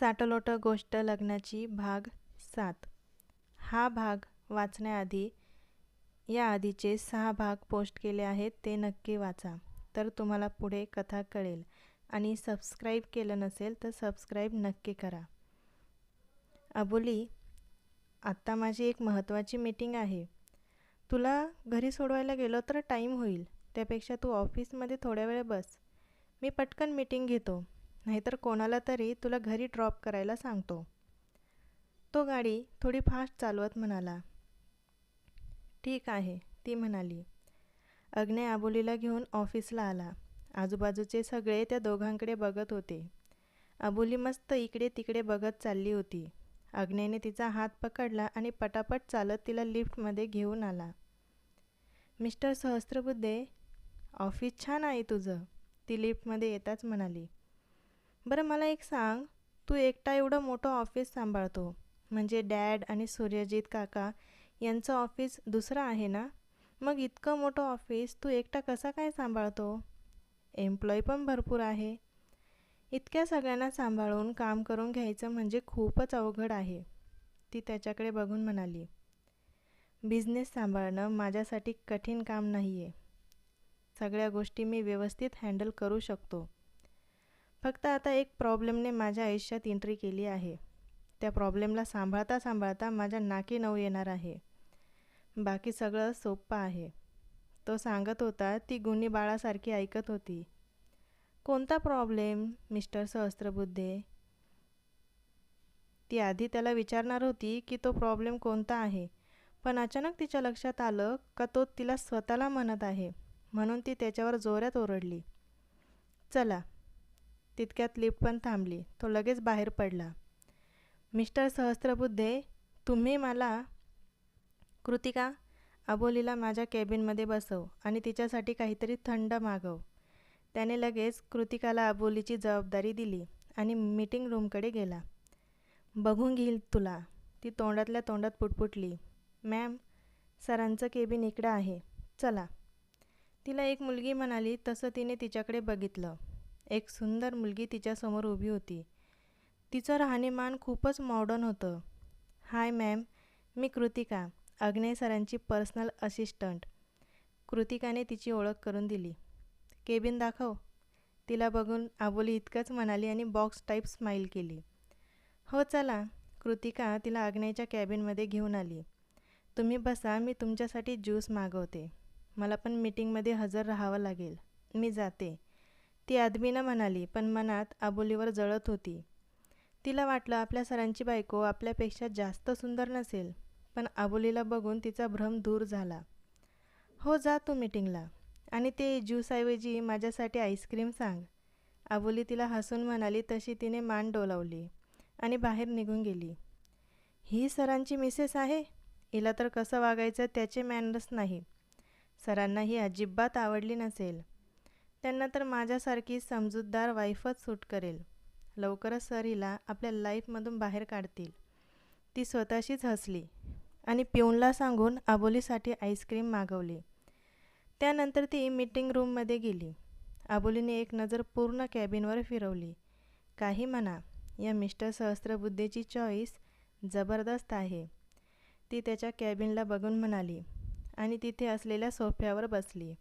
साटलोटं गोष्ट लग्नाची भाग सात. हा भाग वाचण्याआधी या आधीचे सहा भाग पोस्ट केले आहेत ते नक्की वाचा तर तुम्हाला पुढे कथा कळेल. आणि सबस्क्राईब केलं नसेल तर सबस्क्राईब नक्की करा. अबोली आत्ता माझी एक महत्त्वाची मीटिंग आहे. तुला घरी सोडवायला गेलो तर टाईम होईल त्यापेक्षा तू ऑफिसमध्ये थोड्या वेळ बस. मी पटकन मीटिंग घेतो. नाहीतर कोणाला तरी तुला घरी ड्रॉप करायला सांगतो. तो गाडी थोडी फास्ट चालवत म्हणाला. ठीक आहे ती म्हणाली. अग्ने आबोलीला घेऊन ऑफिसला आला. आजूबाजूचे सगळे त्या दोघांकडे बघत होते. अबोली मस्त इकडे तिकडे बघत चालली होती. अग्नेने तिचा हात पकडला आणि पटापट चालत तिला लिफ्टमध्ये घेऊन आला. मिस्टर सहस्त्रबुद्धे ऑफिस छान आहे तुझं ती लिफ्टमध्ये येताच म्हणाली. बरं मला एक सांग. तू एकटा एवढं मोठं ऑफिस सांभाळतो. म्हणजे डॅड आणि सूर्यजित काका यांचं ऑफिस दुसरं आहे ना? मग इतकं मोठं ऑफिस तू एकटा कसा काय सांभाळतो? एम्प्लॉई पण भरपूर आहे. इतक्या सगळ्यांना सांभाळून काम करून घ्यायचं म्हणजे खूपच अवघड आहे ती त्याच्याकडे बघून म्हणाली. बिझनेस सांभाळणं माझ्यासाठी कठीण काम नाही आहे सगळ्या गोष्टी मी व्यवस्थित हँडल करू शकतो. फक्त आता एक प्रॉब्लेमने माझ्या आयुष्यात एंट्री केली आहे. त्या प्रॉब्लेमला सांभाळता सांभाळता माझ्या नाकी नऊ येणार आहे. बाकी सगळं सोप्पं आहे. तो सांगत होता ती गुन्ही बाळासारखी ऐकत होती. कोणता प्रॉब्लेम मिस्टर सहस्त्रबुद्धे? ती आधी त्याला विचारणार होती की तो प्रॉब्लेम कोणता आहे पण अचानक तिच्या लक्षात आलं का तो तिला स्वतःला म्हणत आहे म्हणून ती त्याच्यावर जोरात ओरडली. चला तितक्यात लिफ्ट पण थांबली. तो लगेच बाहेर पडला. मिस्टर सहस्त्रबुद्धे तुम्ही मला कृतिका अबोलीला माझ्या केबिनमध्ये बसव आणि तिच्यासाठी काहीतरी थंड मागव. त्याने लगेच कृतिकाला अबोलीची जबाबदारी दिली आणि मीटिंग रूमकडे गेला. बघून घेईल तुला. ती तोंडातल्या तोंडात पुटपुटली. मॅम सरांचं केबिन इकडं आहे. चला. तिला एक मुलगी म्हणाली तसं तिने तिच्याकडे बघितलं. एक सुंदर मुलगी तिच्यासमोर उभी होती. तिचं राहणीमान खूपच मॉडर्न होतं. हाय मॅम मी कृतिका अग्नेय सरांची पर्सनल असिस्टंट कृतिकाने तिची ओळख करून दिली. केबिन दाखव. तिला बघून आबोली इतकंच म्हणाली आणि बॉक्स टाईप स्माईल केली. हो चला. कृतिका तिला अग्नेयच्या कॅबिनमध्ये घेऊन आली. तुम्ही बसा मी तुमच्यासाठी ज्यूस मागवते. मला पण मीटिंगमध्ये हजर राहावं लागेल. मी जाते. ती आदमीनं म्हणाली पण मनात आबोलीवर जळत होती. तिला वाटलं आपल्या सरांची बायको आपल्यापेक्षा जास्त सुंदर नसेल पण आबोलीला बघून तिचा भ्रम दूर झाला. हो जा तू मीटिंगला आणि ते ज्यूसऐवजी माझ्यासाठी आईस्क्रीम सांग. आबोली तिला हसून म्हणाली तशी तिने मान डोलावली आणि बाहेर निघून गेली. ही सरांची मिसेस आहे? हिला तर कसं वागायचं त्याचे मॅनर्स नाही. सरांना ही अजिबात आवडली नसेल. त्यांना तर माझ्यासारखी समजूतदार वाईफच सूट करेल. लवकरच सर हिला आपल्या लाईफमधून बाहेर काढतील. ती स्वतःशीच हसली आणि पिऊनला सांगून आबोलीसाठी आईस्क्रीम मागवली. त्यानंतर ती मीटिंग रूममध्ये गेली. आबोलीने एक नजर पूर्ण कॅबिनवर फिरवली. काही म्हणा या मिस्टर सहस्त्रबुद्धेची चॉईस जबरदस्त आहे. ती त्याच्या कॅबिनला बघून म्हणाली आणि तिथे असलेल्या सोफ्यावर बसली.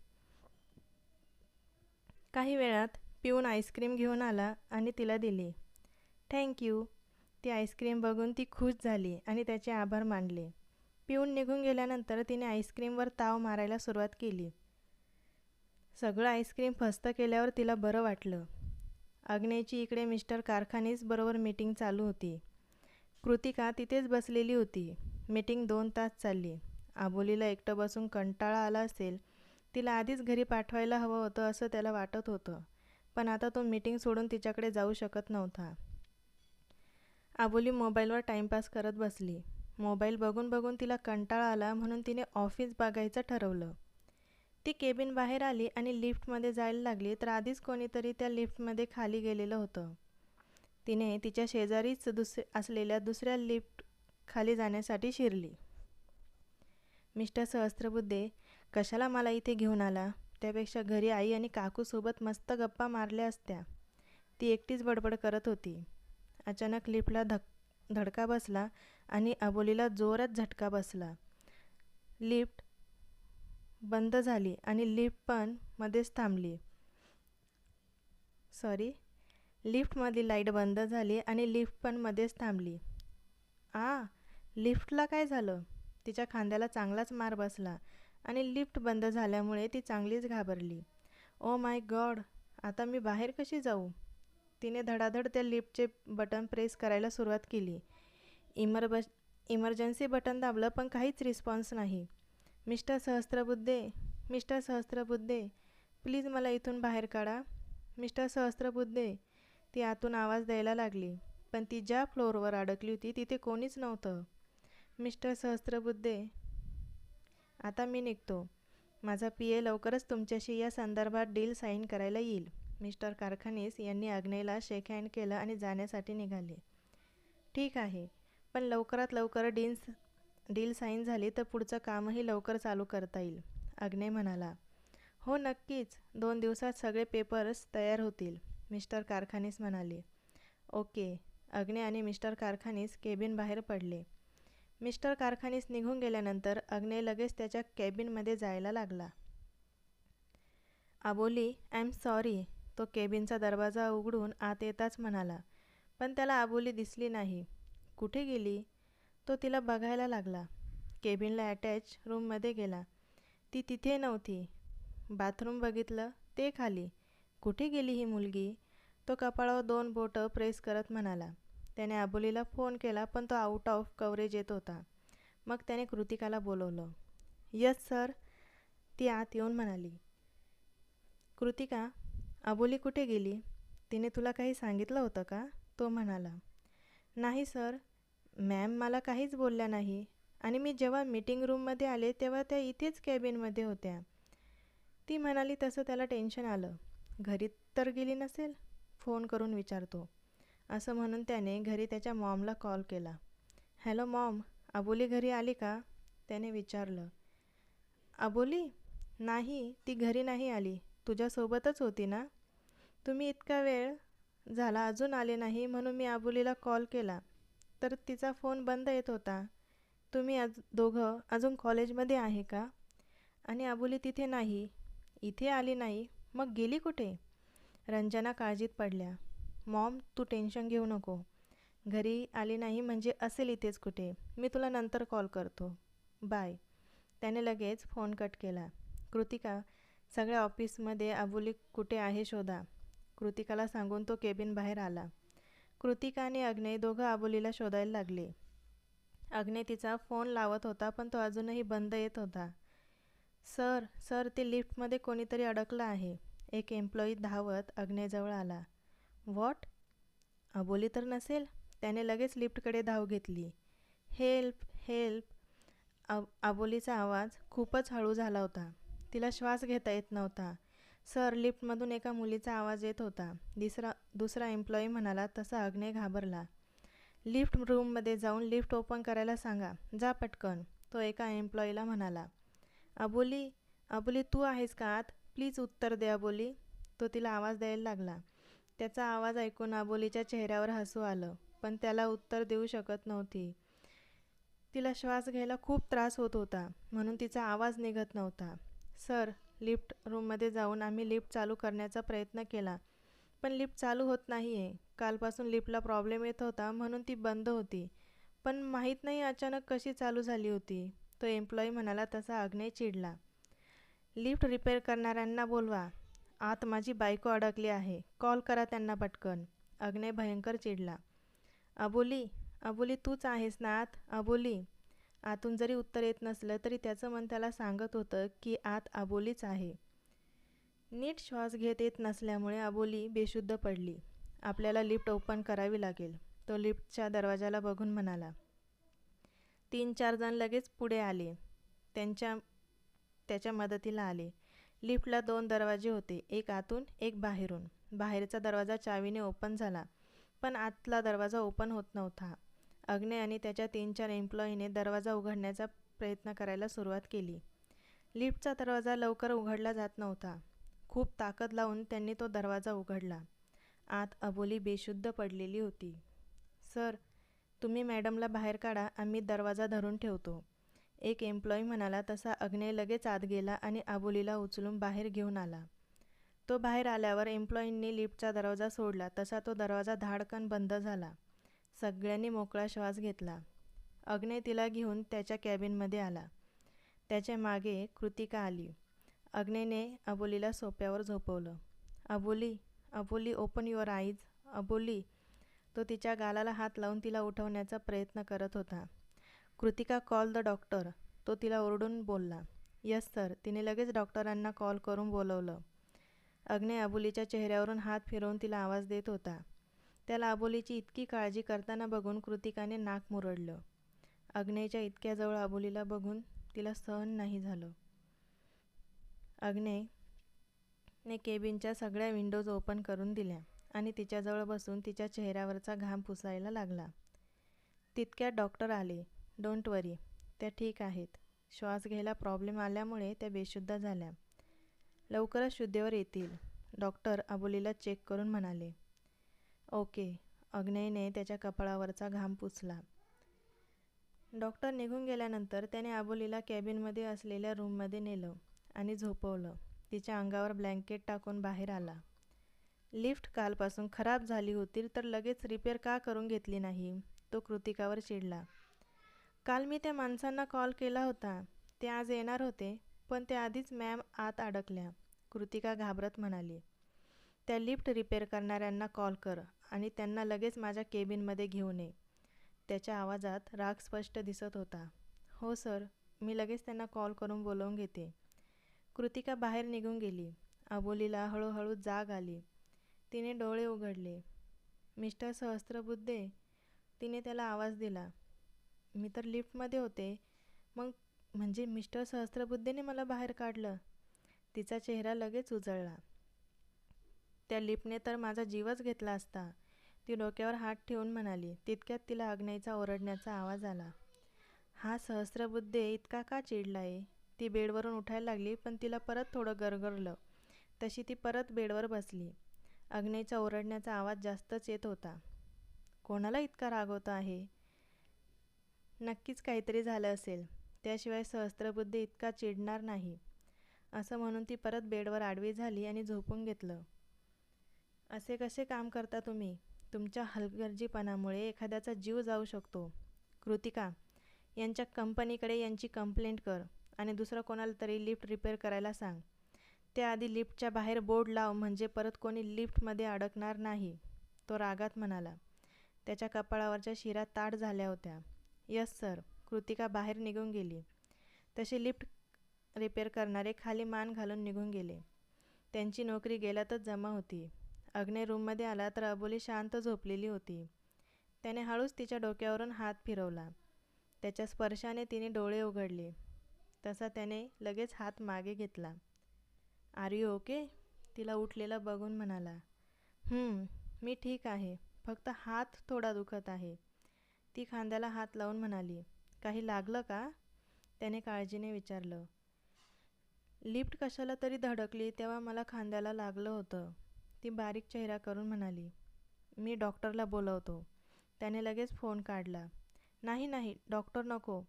काही वेळात पिऊन आईस्क्रीम घेऊन आला आणि तिला दिली. थँक्यू ती आईस्क्रीम बघून ती खुश झाली आणि त्याचे आभार मानले. पिऊन निघून गेल्यानंतर तिने आईस्क्रीमवर ताव मारायला सुरुवात केली. सगळं आईस्क्रीम फस्त केल्यावर तिला बरं वाटलं. अग्नेची इकडे मिस्टर कारखानीस बरोबर मीटिंग चालू होती. कृतिका तिथेच बसलेली होती. मीटिंग दोन तास चालली. आबोलीला एकटं बसून कंटाळा आला असेल तिला आधीच घरी पाठवायला हवं होतं असं त्याला वाटत होतं. पण आता तो मीटिंग सोडून तिच्याकडे जाऊ शकत नव्हता. आबोली मोबाईलवर टाईमपास करत बसली. मोबाईल बघून बघून तिला कंटाळा आला म्हणून तिने ऑफिस बघायचं ठरवलं. ती केबिन बाहेर आली आणि लिफ्टमध्ये जायला लागली तर आधीच कोणीतरी त्या लिफ्टमध्ये खाली गेलेलं होतं. तिने तिच्या शेजारीच दुस असलेल्या दुसऱ्या लिफ्ट खाली जाण्यासाठी शिरली. मिस्टर सहस्त्रबुद्धे कशाला मला इथे घेऊन आला? त्यापेक्षा घरी आई आणि काकूसोबत मस्त गप्पा मारल्या असत्या. ती एकटीच बडबड करत होती. अचानक लिफ्टला धक धडका बसला आणि अबोलीला जोरात झटका बसला. लिफ्ट बंद झाली आणि लिफ्ट पण मध्येच थांबली. सॉरी. लिफ्टमधली लाइट बंद झाली आणि लिफ्ट पण मध्येच थांबली. आ लिफ्टला काय झालं? तिच्या खांद्याला चांगलाच मार बसला. आणि लिफ्ट बंद झाल्यामुळे ती चांगलीच घाबरली. ओ माय गॉड आता मी बाहेर कशी जाऊ? तिने धडाधड त्या लिफ्टचे बटन प्रेस करायला सुरुवात केली. इमर बस इमर्जन्सी बटन दाबलं पण काहीच रिस्पॉन्स नाही. Mister Sahasrabuddhe mister Sahasrabuddhe please मला इथून बाहेर काढा. मिस्टर सहस्त्रबुद्धे ती आतून आवाज द्यायला लागली पण ती ज्या फ्लोअरवर अडकली होती तिथे कोणीच नव्हतं. मिस्टर सहस्त्रबुद्धे आता मी निघतो. माझा पी ए लवकरच तुमच्याशी या संदर्भात डील साईन करायला येईल. मिस्टर कारखानीस यांनी अग्नेला शेक हँड केलं आणि जाण्यासाठी निघाले. ठीक आहे पण लवकरात लवकर डीन्स डील साईन झाली तर पुढचं कामही लवकर चालू करता येईल अग्ने म्हणाला. हो नक्कीच. दोन दिवसात सगळे पेपर्स तयार होतील मिस्टर कारखानीस म्हणाले. ओके. अग्ने आणि मिस्टर कारखानीस केबिन बाहेर पडले. मिस्टर कारखानीस निघून गेल्यानंतर अग्ने लगेच त्याच्या केबिनमध्ये जायला लागला. आबोली आय एम सॉरी तो केबिनचा दरवाजा उघडून आत येताच म्हणाला पण त्याला आबोली दिसली नाही. कुठे गेली? तो तिला बघायला लागला. केबिनला अटॅच रूममध्ये गेला. ती तिथे नव्हती. बाथरूम बघितलं ते खाली. कुठे गेली ही मुलगी? तो कपाळावर दोन बोटं प्रेस करत म्हणाला. त्याने अबोलीला फोन केला पण तो आउट ऑफ कवरेज येत होता. मग त्याने कृतिकाला बोलवलं यस सर. ती आत येऊन म्हणाली कृतिका अबोली कुठे गेली? तिने तुला काही सांगितलं होतं का? तो म्हणाला नाही सर. मॅम मला काहीच बोलल्या नाही. आणि मी जेव्हा मीटिंग रूममध्ये आले तेव्हा त्या इथेच कॅबिनमध्ये होत्या. ती म्हणाली तसं त्याला टेन्शन आलं. घरी तर गेली नसेल? फोन करून विचारतो. असं म्हणून त्याने घरी त्याच्या मॉमला कॉल केला. हॅलो मॉम अबोली घरी आली का? त्याने विचारलं. अबोली? नाही ती घरी नाही आली. तुझ्यासोबतच होती ना? तुम्ही इतका वेळ झाला अजून आले नाही म्हणून मी अबोलीला कॉल केला. तर तिचा फोन बंद येत होता. तुम्ही आज दोघं अजून कॉलेजमध्ये आहे का? आणि अबोली तिथे नाही. इथे आली नाही. मग गेली कुठे? रंजना काळजीत पडल्या. मॉम तू टेन्शन घेऊ नको. घरी आली नाही म्हणजे असेल इथेच कुठे. मी तुला नंतर कॉल करतो. बाय. त्याने लगेच फोन कट केला. कृतिका सगळ्या ऑफिसमध्ये आबोली कुठे आहे शोधा. कृतिकाला सांगून तो केबिन बाहेर आला. कृतिका आणि अग्नय दोघं आबोलीला शोधायला लागले. अग्ने तिचा फोन लावत होता पण तो अजूनही बंद येत होता. सर सर ते लिफ्टमध्ये कोणीतरी अडकलं आहे. एक एम्प्लॉई धावत अग्नेजवळ आला. व्हॉट अबोली तर नसेल. त्याने लगेच लिफ्टकडे धाव घेतली. Help help. अब अबोलीचा आवाज खूपच हळू झाला होता. तिला श्वास घेता येत नव्हता. सर लिफ्टमधून एका मुलीचा आवाज येत होता. दुसरा दुसरा एम्प्लॉई म्हणाला तसा अग्ने घाबरला. लिफ्ट रूममध्ये जाऊन लिफ्ट ओपन करायला सांगा. जा पटकन तो एका एम्प्लॉईला म्हणाला. अबोली अबोली तू आहेस का आत? प्लीज उत्तर दे अबोली. तो तिला आवाज द्यायला लागला. त्याचा आवाज ऐकून अबोलीच्या चेहऱ्यावर हसू आलं पण त्याला उत्तर देऊ शकत नव्हती. तिला श्वास घ्यायला खूप त्रास होत होता म्हणून तिचा आवाज निघत नव्हता. सर लिफ्ट रूममध्ये जाऊन आम्ही लिफ्ट चालू करण्याचा प्रयत्न केला पण लिफ्ट चालू होत नाही आहे कालपासून लिफ्टला प्रॉब्लेम येत होता म्हणून ती बंद होती. पण माहीत नाही अचानक कशी चालू झाली होती. तो एम्प्लॉई म्हणाला तसा अग्नय चिडला. लिफ्ट रिपेअर करणाऱ्यांना बोलवा. आत माझी बायको अडकली आहे. कॉल करा त्यांना पटकन. अग्नय भयंकर चिडला. अबोली अबोली तूच आहेस ना आत? अबोली. आतून जरी उत्तर येत नसलं तरी त्याचं मन त्याला सांगत होतं की आत अबोलीच आहे. नीट श्वास घेत येत नसल्यामुळे अबोली बेशुद्ध पडली. आपल्याला लिफ्ट ओपन करावी लागेल. तो लिफ्टच्या दरवाजाला बघून म्हणाला. तीन चार जण लगेच पुढे आले. त्यांच्या त्याच्या मदतीला आले. लिफ्टला दोन दरवाजे होते एक आतून एक बाहेरून. बाहेरचा दरवाजा चावीने ओपन झाला पण आतला दरवाजा ओपन होत नव्हता. अग्ने आणि त्याच्या तीन चार एम्प्लॉईने दरवाजा उघडण्याचा प्रयत्न करायला सुरुवात केली. लिफ्टचा दरवाजा लवकर उघडला जात नव्हता. खूप ताकद लावून त्यांनी तो दरवाजा उघडला. आत अबोली बेशुद्ध पडलेली होती. सर तुम्ही मॅडमला बाहेर काढा आम्ही दरवाजा धरून ठेवतो. एक एम्प्लॉई म्हणाला तसा अग्ने लगेच आत गेला आणि आबोलीला उचलून बाहेर घेऊन आला. तो बाहेर आल्यावर एम्प्लॉईंनी लिफ्टचा दरवाजा सोडला. तसा तो दरवाजा धाडकन बंद झाला. सगळ्यांनी मोकळा श्वास घेतला. अग्ने तिला घेऊन त्याच्या कॅबिनमध्ये आला. त्याच्यामागे कृतिका आली. अग्नेने अबोलीला सोप्यावर झोपवलं. Aboli Aboli open your eyes Aboli तो तिच्या गालाला हात लावून तिला उठवण्याचा प्रयत्न करत होता. Kritika call the doctor. तो तिला ओरडून बोलला यस सर. तिने लगेच डॉक्टरांना कॉल करून बोलवलं. अग्ने अबोलीच्या चेहऱ्यावरून हात फिरवून तिला आवाज देत होता. त्याला अबोलीची इतकी काळजी करताना बघून कृतिकाने नाक मुरडलं. अग्नेच्या इतक्या जवळ अबोलीला बघून तिला सहन नाही झालं. अग्नेयने केबिनच्या सगळ्या विंडोज ओपन करून दिल्या आणि तिच्याजवळ बसून तिच्या चेहऱ्यावरचा घाम पुसायला लागला. तितक्यात डॉक्टर आले. डोंट वरी त्या ठीक आहेत. श्वास घ्यायला प्रॉब्लेम आल्यामुळे त्या बेशुद्ध झाल्या. लवकरच शुद्धीवर येतील. डॉक्टर अबोलीला चेक करून म्हणाले. ओके अग्नेयने त्याच्या कपाळावरचा घाम पुसला. डॉक्टर निघून गेल्यानंतर त्याने आबोलीला कॅबिनमध्ये असलेल्या रूममध्ये नेलं आणि झोपवलं. तिच्या अंगावर ब्लँकेट टाकून बाहेर आला. लिफ्ट कालपासून खराब झाली होती तर लगेच रिपेअर का करून घेतली नाही? तो कृतिकावर चिडला. काल मी त्या माणसांना कॉल केला होता. ते आज येणार होते पण ते आधीच मॅम आत अडकल्या. कृतिका घाबरत म्हणाली त्या लिफ्ट रिपेअर करणाऱ्यांना कॉल कर आणि त्यांना लगेच माझ्या केबिनमध्ये घेऊन ये. त्याच्या आवाजात राग स्पष्ट दिसत होता. हो सर मी लगेच त्यांना कॉल करून बोलवून घेते. कृतिका बाहेर निघून गेली. अबोलीला हळूहळू जाग आली. तिने डोळे उघडले. मिस्टर सहस्त्रबुद्धे. तिने त्याला आवाज दिला. मी तर लिफ्टमध्ये होते. मग म्हणजे मिस्टर सहस्त्रबुद्धीने मला बाहेर काढलं. तिचा चेहरा लगेच उजळला. त्या लिफ्टने तर माझा जीवच घेतला असता. ती डोक्यावर हात ठेवून म्हणाली तितक्यात तिला अग्नेचा ओरडण्याचा आवाज आला. हा सहस्त्रबुद्धे इतका का चिडला आहे? ती बेडवरून उठायला लागली पण तिला परत थोडं गरगरलं. तशी ती परत बेडवर बसली. अग्नेचा ओरडण्याचा आवाज जास्तच येत होता. कोणाला इतका रागवता आहे? नक्कीच काहीतरी झालं असेल. त्याशिवाय सहस्त्रबुद्धी इतका चिडणार नाही. असं म्हणून ती परत बेडवर आडवी झाली आणि झोपून घेतलं. असे कसे काम करता तुम्ही? तुमच्या हलगर्जीपणामुळे एखाद्याचा जीव जाऊ शकतो. कृतिका यांच्या कंपनीकडे यांची कंप्लेंट कर आणि दुसरं कोणाला तरी लिफ्ट रिपेअर करायला सांग. त्याआधी लिफ्टच्या बाहेर बोर्ड लाव म्हणजे परत कोणी लिफ्टमध्ये अडकणार नाही तो रागात म्हणाला. त्याच्या कपाळावरच्या शिरा ताट झाल्या होत्या. Yes sir. कृतिका बाहेर निघून गेली. तसे लिफ्ट रिपेअर करणारे खाली मान घालून निघून गेले. त्यांची नोकरी गेल्यातच जमा होती. अग्ने रूममध्ये आला तर अबोली शांत झोपलेली होती. त्याने हळूच तिच्या डोक्यावरून हात फिरवला. त्याच्या स्पर्शाने तिने डोळे उघडले. तसा त्याने लगेच हात मागे घेतला. Are you okay? तिला उठलेला बघून म्हणाला. मी ठीक आहे. फक्त हात थोडा दुखत आहे. ती खांद्याला हात लावून म्हणाली काही लागलं का? त्याने काळजीने विचारलं लिफ्ट कशाला तरी धडकली तेव्हा मला खांद्याला लागलं होतं. ती बारीक चेहरा करून म्हणाली मी डॉक्टरला बोलवतो. त्याने लगेच फोन काढला नाही नाही डॉक्टर नको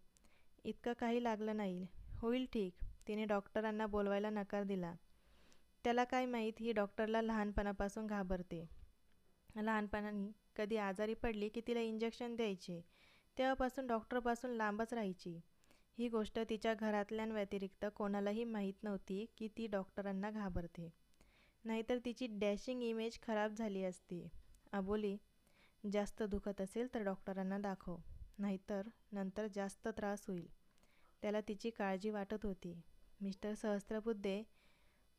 इतकं काही लागलं नाही होईल ठीक. तिने डॉक्टरांना बोलवायला नकार दिला त्याला काय माहीत ही डॉक्टरला लहानपणापासून घाबरते. लहानपणाने कधी आजारी पडली की तिला इंजेक्शन द्यायचे. तेव्हापासून डॉक्टरपासून लांबच राहायची. ही गोष्ट तिच्या घरातल्यांव्यतिरिक्त कोणालाही माहीत नव्हती की ती डॉक्टरांना घाबरते. नाहीतर तिची डॅशिंग इमेज खराब झाली असती. अबोली जास्त दुखत असेल तर डॉक्टरांना दाखव. नाहीतर नंतर जास्त त्रास होईल. त्याला तिची काळजी वाटत होती. मिस्टर सहस्त्रबुद्धे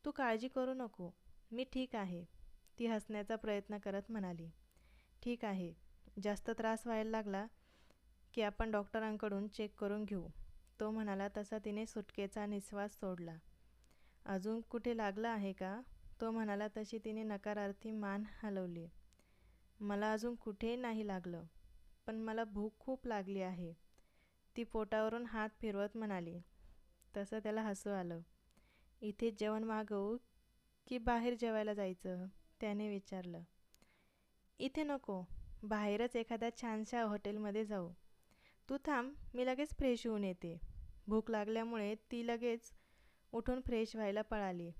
तू काळजी करू नको. मी ठीक आहे. ती हसण्याचा प्रयत्न करत म्हणाली. ठीक आहे. जास्त त्रास व्हायला लागला की आपण डॉक्टरांकडून चेक करून घेऊ. तो म्हणाला तसा तिने सुटकेचा निश्वास सोडला. अजून कुठे लागला आहे का? तो म्हणाला तशी तिने नकारार्थी मान हलवली. मला अजून कुठेही नाही लागलं पण मला भूक खूप लागली आहे. ती पोटावरून हात फिरवत म्हणाली. तसं त्याला हसू आलं. इथे जेवण मागवू की बाहेर जेवायला जायचं? त्याने विचारलं. इथे नको बाहेरच एखाद्या छानशा हॉटेलमध्ये जाऊ. तू थांब मी लगेच फ्रेश होऊन येते. भूक लागल्यामुळे ती लगेच उठून फ्रेश व्हायला पळाली.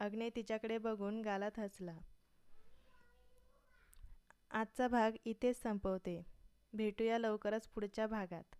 अग्ने तिच्याकडे बघून गालात हसला. आजचा भाग इथेच संपवते. भेटूया लवकरच पुढच्या भागात.